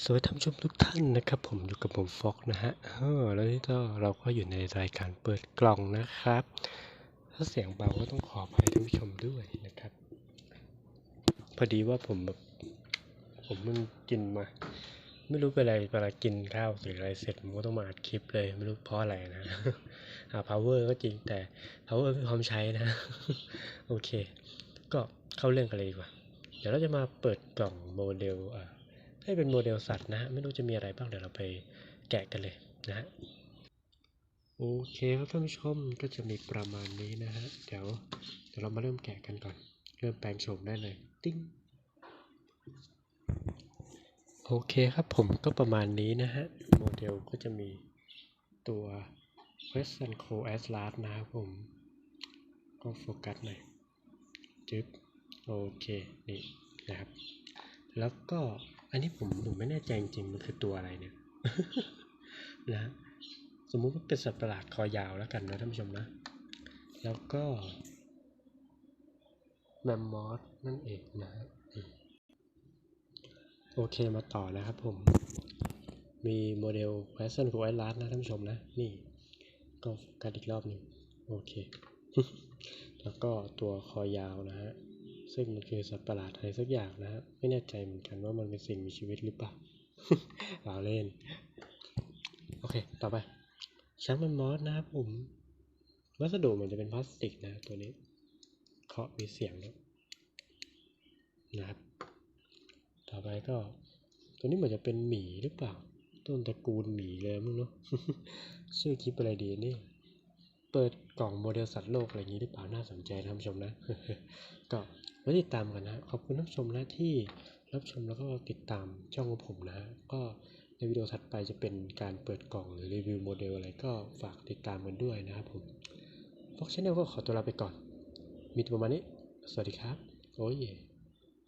สวัสดีท่านผู้ชมทุกท่านนะครับ ผมอยู่กับผมฟอกนะฮะเออแล้วนี่ก็เราก็อยู่ในรายการเปิดกล่องนะครับ ถ้าเสียงเบาก็ต้องขออภัยท่านผู้ชมด้วยนะครับ พอดีว่าผมแบบผมเพิ่งกินมา ไม่รู้เป็นอะไรเวลากินข้าวหรืออะไรเสร็จผมก็ต้องมาอัดคลิปเลย ไม่รู้เพราะอะไรนะหา power ก็จริงแต่ power ไม่พร้อมใช้นะ โอเค ก็เข้าเรื่องกันเลยดีกว่า เดี๋ยวเราจะมาเปิดกล่องโมเดลอ่า ให้เป็นโมเดลสัตว์นะฮะไม่รู้จะมีอะไรบ้างเดี๋ยวเราไปแกะกันเลยนะฮะโอเคครับท่านผู้ชมก็จะมีประมาณนี้นะฮะเดี๋ยวเดี๋ยวเรามาเริ่มแกะกันก่อน เริ่มแปลงโฉมได้เลยติ้งโอเคครับผมก็ประมาณนี้นะฮะโมเดลก็จะมีตัว Western c o Atlas นะครับผม ก็โฟกัสหน่อยจึ๊บโอเค นี่นะครับ แล้วก็ อันนี้ผมผมไม่แน่ใจจริงมันคือตัวอะไรเนี่ยนะสมมุติว่าเป็นสัตว์ประหลาดคอยาวแล้วกันนะท่านผู้ชมนะ แล้วก็แมมมอสนั่นเองนะโอเคมาต่อนะครับผม มีโมเดล p a s s o n ไว l a s นะท่านผู้ชมนะ นี่ก็กัสอีกรอบหนึ่งโอเค แล้วก็ตัวคอยาวนะฮะ ซึ่งมันคือสัตว์ประหลาดอะไรสักอย่างนะฮะไม่แน่ใจเหมือนกันว่ามันเป็นสิ่งมีชีวิตหรือเปล่าเราเล่น โอเค ต่อไปช้างแมมมอสนะครับผมวัสดุมือนจะเป็นพลาสติกนะตัวนี้เคาะมีเสียงนะนะครับ ต่อไปก็ ตัวนี้เหมือนจะเป็นหมีหรือเปล่า ต้นตระกูลหมีเลยมั้งเนาะชื่อคลิปอะไรดีนี่ เปิดกล่องโมเดลสัตว์โลกอะไรอย่างนี้หรือเปล่าน่าสนใจท่านผู้ชมนะ ก็ไว้ติดตามกันนะขอบคุณท่านผู้ชมนะที่รับชมแล้วก็ติดตามช่องของผมนะก็ในวิดีโอถัดไปจะเป็นการเปิดกล่องหรือรีวิวโมเดลอะไรก็ฝากติดตามกันด้วยนะครับผมฟ็อกชแนลก็ขอตัวลาไปก่อน มีประมาณนี้ สวัสดีครับ โอ้ย